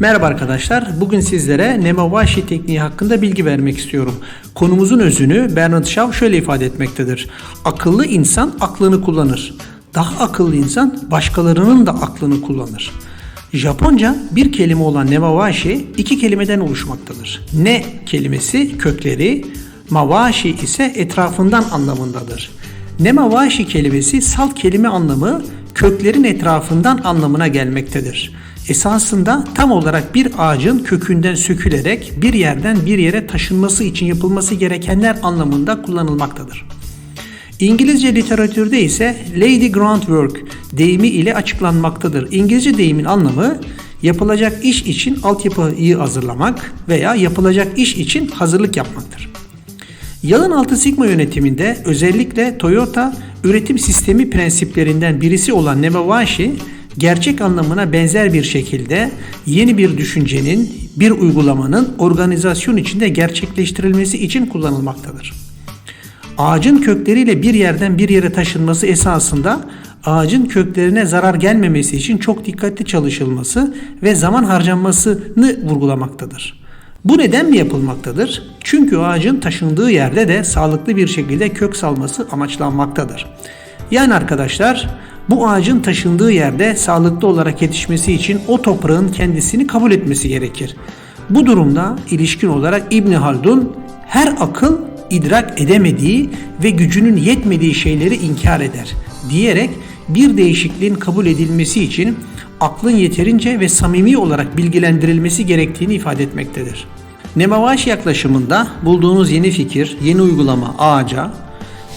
Merhaba arkadaşlar. Bugün sizlere Nemawashi tekniği hakkında bilgi vermek istiyorum. Konumuzun özünü Bernard Shaw şöyle ifade etmektedir. Akıllı insan aklını kullanır. Daha akıllı insan başkalarının da aklını kullanır. Japonca bir kelime olan Nemawashi iki kelimeden oluşmaktadır. Ne kelimesi kökleri, mawashi ise etrafından anlamındadır. Nemawashi kelimesi salt kelime anlamı köklerin etrafından anlamına gelmektedir. Esasında tam olarak bir ağacın kökünden sökülerek bir yerden bir yere taşınması için yapılması gerekenler anlamında kullanılmaktadır. İngilizce literatürde ise Lady Groundwork deyimi ile açıklanmaktadır. İngilizce deyimin anlamı yapılacak iş için altyapıyı hazırlamak veya yapılacak iş için hazırlık yapmaktır. Yalın altı sigma yönetiminde özellikle Toyota üretim sistemi prensiplerinden birisi olan Nemawashi gerçek anlamına benzer bir şekilde yeni bir düşüncenin, bir uygulamanın organizasyon içinde gerçekleştirilmesi için kullanılmaktadır. Ağacın kökleriyle bir yerden bir yere taşınması esasında ağacın köklerine zarar gelmemesi için çok dikkatli çalışılması ve zaman harcanmasını vurgulamaktadır. Bu neden mi yapılmaktadır? Çünkü ağacın taşındığı yerde de sağlıklı bir şekilde kök salması amaçlanmaktadır. Yani arkadaşlar bu ağacın taşındığı yerde sağlıklı olarak yetişmesi için o toprağın kendisini kabul etmesi gerekir. Bu durumda ilişkin olarak İbni Haldun her akıl idrak edemediği ve gücünün yetmediği şeyleri inkar eder diyerek bir değişikliğin kabul edilmesi için aklın yeterince ve samimi olarak bilgilendirilmesi gerektiğini ifade etmektedir. Nemavaş yaklaşımında bulduğunuz yeni fikir, yeni uygulama ağaca,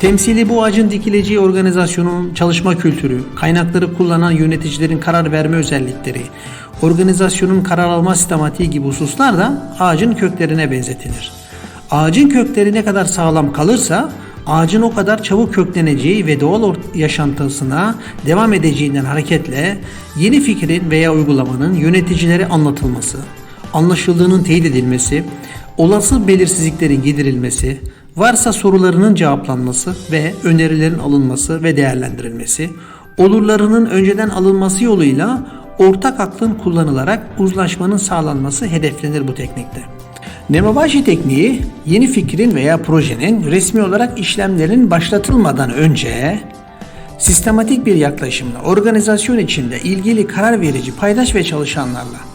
temsili bu ağacın dikileceği organizasyonun çalışma kültürü, kaynakları kullanan yöneticilerin karar verme özellikleri, organizasyonun karar alma sistematiği gibi hususlar da ağacın köklerine benzetilir. Ağacın kökleri ne kadar sağlam kalırsa ağacın o kadar çabuk kökleneceği ve doğal yaşantısına devam edeceğinden hareketle yeni fikrin veya uygulamanın yöneticilere anlatılması, anlaşıldığının teyit edilmesi, olası belirsizliklerin giderilmesi, varsa sorularının cevaplanması ve önerilerin alınması ve değerlendirilmesi, olurlarının önceden alınması yoluyla ortak aklın kullanılarak uzlaşmanın sağlanması hedeflenir bu teknikte. Nemabashi tekniği yeni fikrin veya projenin resmi olarak işlemlerin başlatılmadan önce sistematik bir yaklaşımla organizasyon içinde ilgili karar verici paydaş ve çalışanlarla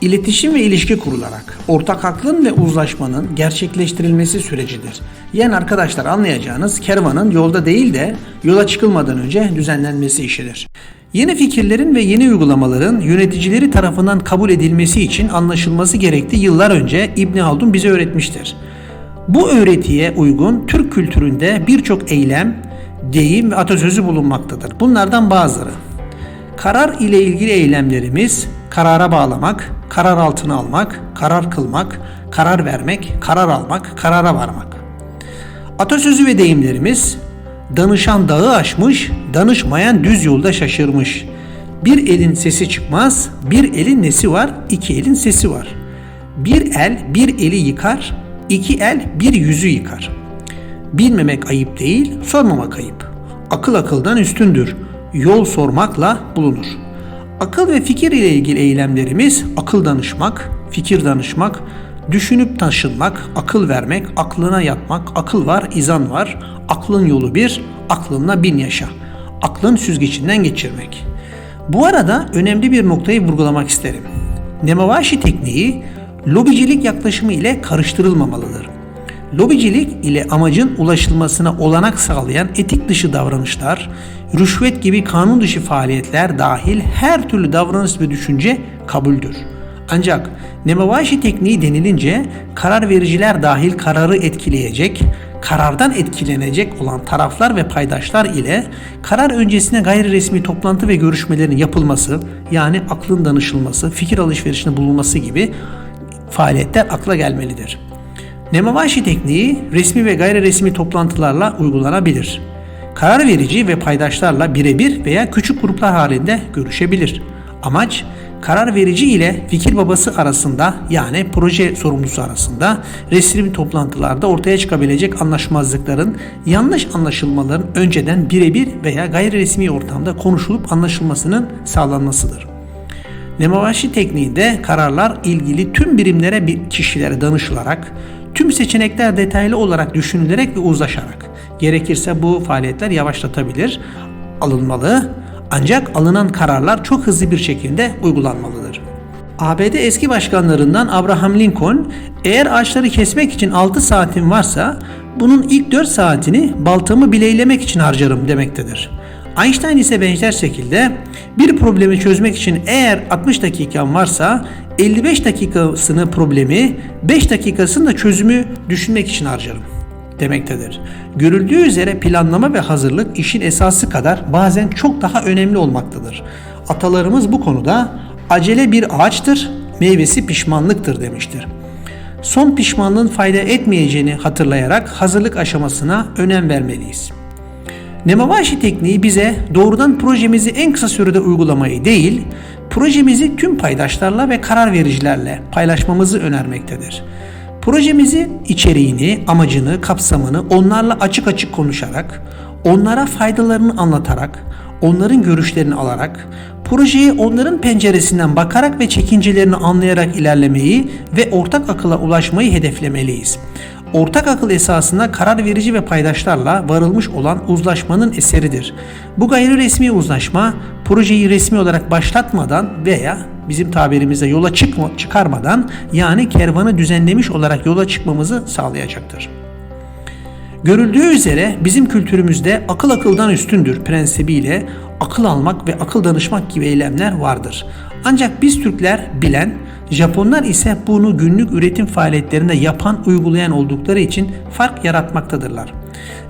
iletişim ve ilişki kurularak ortak aklın ve uzlaşmanın gerçekleştirilmesi sürecidir. Yani arkadaşlar anlayacağınız kervanın yolda değil de yola çıkılmadan önce düzenlenmesi işidir. Yeni fikirlerin ve yeni uygulamaların yöneticileri tarafından kabul edilmesi için anlaşılması gerektiği yıllar önce İbni Haldun bize öğretmiştir. Bu öğretiye uygun Türk kültüründe birçok eylem, deyim ve atasözü bulunmaktadır. Bunlardan bazıları. Karar ile ilgili eylemlerimiz karara bağlamak, karar altına almak, karar kılmak, karar vermek, karar almak, karara varmak. Atasözü ve deyimlerimiz danışan dağı aşmış, danışmayan düz yolda şaşırmış. Bir elin sesi çıkmaz, bir elin nesi var, iki elin sesi var. Bir el bir eli yıkar, iki el bir yüzü yıkar. Bilmemek ayıp değil, sormamak ayıp. Akıl akıldan üstündür. Yol sormakla bulunur. Akıl ve fikir ile ilgili eylemlerimiz akıl danışmak, fikir danışmak, düşünüp taşınmak, akıl vermek, aklına yatmak, akıl var, izan var, aklın yolu bir, aklınla bin yaşa. Aklın süzgecinden geçirmek. Bu arada önemli bir noktayı vurgulamak isterim. Nemavashi tekniği lobicilik yaklaşımı ile karıştırılmamalıdır. Lobicilik ile amacın ulaşılmasına olanak sağlayan etik dışı davranışlar, rüşvet gibi kanun dışı faaliyetler dahil her türlü davranış ve düşünce kabuldür. Ancak Nemavashi tekniği denilince karar vericiler dahil kararı etkileyecek, karardan etkilenecek olan taraflar ve paydaşlar ile karar öncesine gayri resmi toplantı ve görüşmelerin yapılması, yani aklın danışılması, fikir alışverişinde bulunması gibi faaliyetler akla gelmelidir. Nemavashi tekniği resmi ve gayri resmi toplantılarla uygulanabilir. Karar verici ve paydaşlarla birebir veya küçük gruplar halinde görüşebilir. Amaç karar verici ile fikir babası arasında yani proje sorumlusu arasında resmi toplantılarda ortaya çıkabilecek anlaşmazlıkların, yanlış anlaşılmaların önceden birebir veya gayri resmi ortamda konuşulup anlaşılmasının sağlanmasıdır. Nemawashi tekniğinde kararlar ilgili tüm birimlere bir kişilere danışılarak, tüm seçenekler detaylı olarak düşünülerek ve uzlaşarak, gerekirse bu faaliyetler yavaşlatabilir, alınmalı ancak alınan kararlar çok hızlı bir şekilde uygulanmalıdır. ABD eski başkanlarından Abraham Lincoln eğer ağaçları kesmek için 6 saatim varsa bunun ilk 4 saatini baltamı bileylemek için harcarım demektedir. Einstein ise benzer şekilde bir problemi çözmek için eğer 60 dakikam varsa 55 dakikasını problemi, 5 dakikasını da çözümü düşünmek için harcarım demektedir. Görüldüğü üzere planlama ve hazırlık işin esası kadar bazen çok daha önemli olmaktadır. Atalarımız bu konuda acele bir ağaçtır, meyvesi pişmanlıktır demiştir. Son pişmanlığın fayda etmeyeceğini hatırlayarak hazırlık aşamasına önem vermeliyiz. Nemawashi tekniği bize doğrudan projemizi en kısa sürede uygulamayı değil, projemizi tüm paydaşlarla ve karar vericilerle paylaşmamızı önermektedir. Projemizin içeriğini, amacını, kapsamını onlarla açık açık konuşarak, onlara faydalarını anlatarak, onların görüşlerini alarak, projeye onların penceresinden bakarak ve çekincelerini anlayarak ilerlemeyi ve ortak akıla ulaşmayı hedeflemeliyiz. Ortak akıl esasında karar verici ve paydaşlarla varılmış olan uzlaşmanın eseridir. Bu gayri resmi uzlaşma projeyi resmi olarak başlatmadan veya bizim tabirimizde yola çıkma, çıkarmadan yani kervanı düzenlemiş olarak yola çıkmamızı sağlayacaktır. Görüldüğü üzere bizim kültürümüzde akıl akıldan üstündür prensibiyle akıl almak ve akıl danışmak gibi eylemler vardır. Ancak biz Türkler bilen, Japonlar ise bunu günlük üretim faaliyetlerinde yapan, uygulayan oldukları için fark yaratmaktadırlar.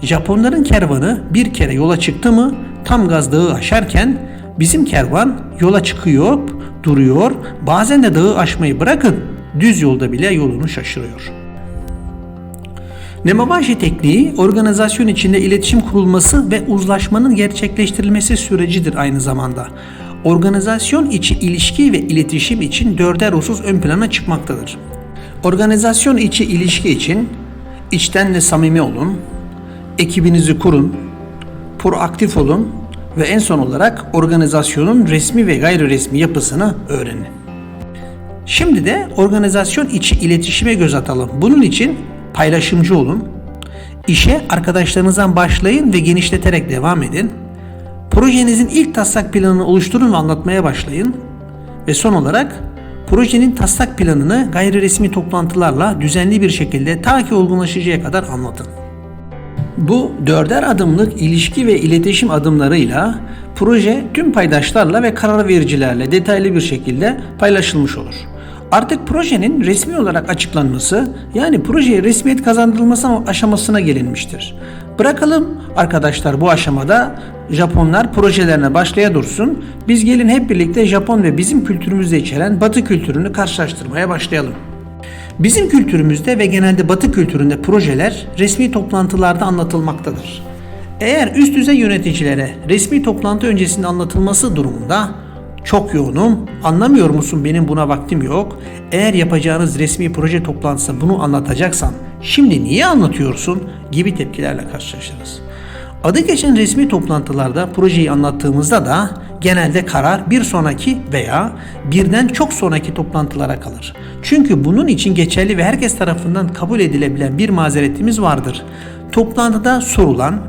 Japonların kervanı bir kere yola çıktı mı tam gaz dağı aşarken bizim kervan yola çıkıyor, duruyor, bazen de dağı aşmayı bırakın düz yolda bile yolunu şaşırıyor. Nemabashi tekniği organizasyon içinde iletişim kurulması ve uzlaşmanın gerçekleştirilmesi sürecidir aynı zamanda. Organizasyon içi ilişki ve iletişim için dörder husus ön plana çıkmaktadır. Organizasyon içi ilişki için içten ve samimi olun, ekibinizi kurun, proaktif olun ve en son olarak organizasyonun resmi ve gayri resmi yapısını öğrenin. Şimdi de organizasyon içi iletişime göz atalım. Bunun için paylaşımcı olun. İşe arkadaşlarınızdan başlayın ve genişleterek devam edin. Projenizin ilk taslak planını oluşturun ve anlatmaya başlayın. Ve son olarak projenin taslak planını gayri resmi toplantılarla düzenli bir şekilde ta ki olgunlaşıncaya kadar anlatın. Bu dörder adımlık ilişki ve iletişim adımlarıyla proje tüm paydaşlarla ve karar vericilerle detaylı bir şekilde paylaşılmış olur. Artık projenin resmi olarak açıklanması yani projeye resmiyet kazandırılması aşamasına gelinmiştir. Bırakalım arkadaşlar bu aşamada Japonlar projelerine başlaya dursun. Biz gelin hep birlikte Japon ve bizim kültürümüzde içeren Batı kültürünü karşılaştırmaya başlayalım. Bizim kültürümüzde ve genelde Batı kültüründe projeler resmi toplantılarda anlatılmaktadır. Eğer üst düzey yöneticilere resmi toplantı öncesinde anlatılması durumunda çok yoğunum, anlamıyor musun benim buna vaktim yok. Eğer yapacağınız resmi proje toplantısı bunu anlatacaksan şimdi niye anlatıyorsun gibi tepkilerle karşılaşırız. Adı geçen resmi toplantılarda projeyi anlattığımızda da genelde karar bir sonraki veya birden çok sonraki toplantılara kalır. Çünkü bunun için geçerli ve herkes tarafından kabul edilebilen bir mazeretimiz vardır. Toplantıda sorulan,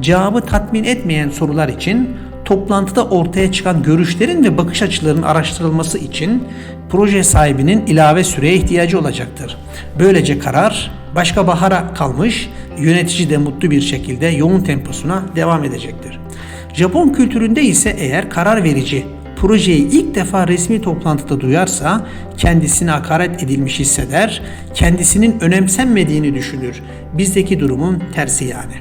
cevabı tatmin etmeyen sorular için toplantıda ortaya çıkan görüşlerin ve bakış açılarının araştırılması için proje sahibinin ilave süreye ihtiyacı olacaktır. Böylece karar başka bahara kalmış, yönetici de mutlu bir şekilde yoğun temposuna devam edecektir. Japon kültüründe ise eğer karar verici projeyi ilk defa resmi toplantıda duyarsa kendisine hakaret edilmiş hisseder, kendisinin önemsenmediğini düşünür. Bizdeki durumun tersi yani.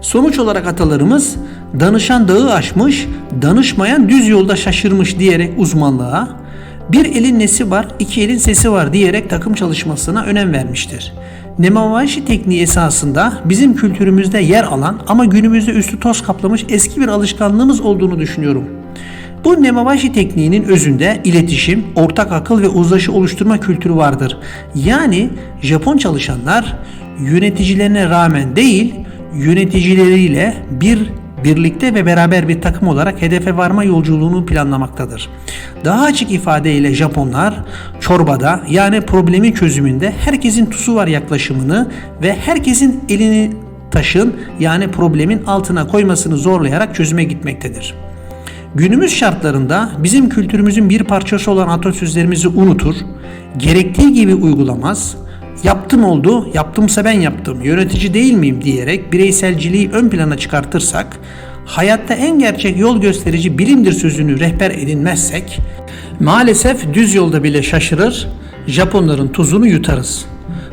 Sonuç olarak atalarımız danışan dağı aşmış, danışmayan düz yolda şaşırmış diyerek uzmanlığa, bir elin nesi var, iki elin sesi var diyerek takım çalışmasına önem vermiştir. Nemavashi tekniği esasında bizim kültürümüzde yer alan ama günümüzde üstü toz kaplamış eski bir alışkanlığımız olduğunu düşünüyorum. Bu Nemavashi tekniğinin özünde iletişim, ortak akıl ve uzlaşı oluşturma kültürü vardır. Yani Japon çalışanlar yöneticilerine rağmen değil, yöneticileriyle bir birlikte ve beraber bir takım olarak hedefe varma yolculuğunu planlamaktadır. Daha açık ifadeyle Japonlar çorbada yani problemin çözümünde herkesin tusu var yaklaşımını ve herkesin elini taşın yani problemin altına koymasını zorlayarak çözüme gitmektedir. Günümüz şartlarında bizim kültürümüzün bir parçası olan atasözlerimizi unutur, gerektiği gibi uygulamaz, yaptım oldu, yaptımsa ben yaptım, yönetici değil miyim diyerek bireyselciliği ön plana çıkartırsak, hayatta en gerçek yol gösterici bilimdir sözünü rehber edinmezsek, maalesef düz yolda bile şaşırır, Japonların tuzunu yutarız.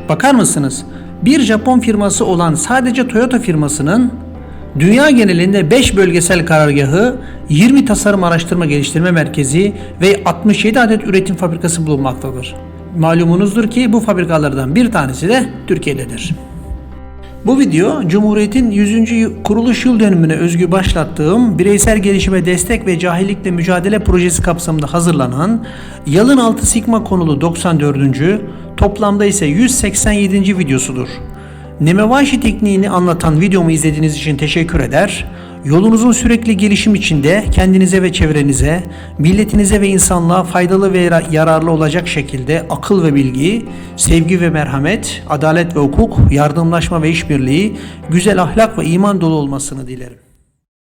Bakar mısınız? Bir Japon firması olan sadece Toyota firmasının Dünya genelinde 5 bölgesel karargahı, 20 tasarım araştırma geliştirme merkezi ve 67 adet üretim fabrikası bulunmaktadır. Malumunuzdur ki bu fabrikalardan bir tanesi de Türkiye'dedir. Bu video Cumhuriyet'in 100. kuruluş yıl dönümüne özgü başlattığım bireysel gelişime destek ve cahillikle mücadele projesi kapsamında hazırlanan Yalın Altı Sigma konulu 94. toplamda ise 187. videosudur. Nemevaşi tekniğini anlatan videomu izlediğiniz için teşekkür eder. Yolunuzun sürekli gelişim içinde kendinize ve çevrenize, milletinize ve insanlığa faydalı ve yara- yararlı olacak şekilde akıl ve bilgi, sevgi ve merhamet, adalet ve hukuk, yardımlaşma ve işbirliği, güzel ahlak ve iman dolu olmasını dilerim.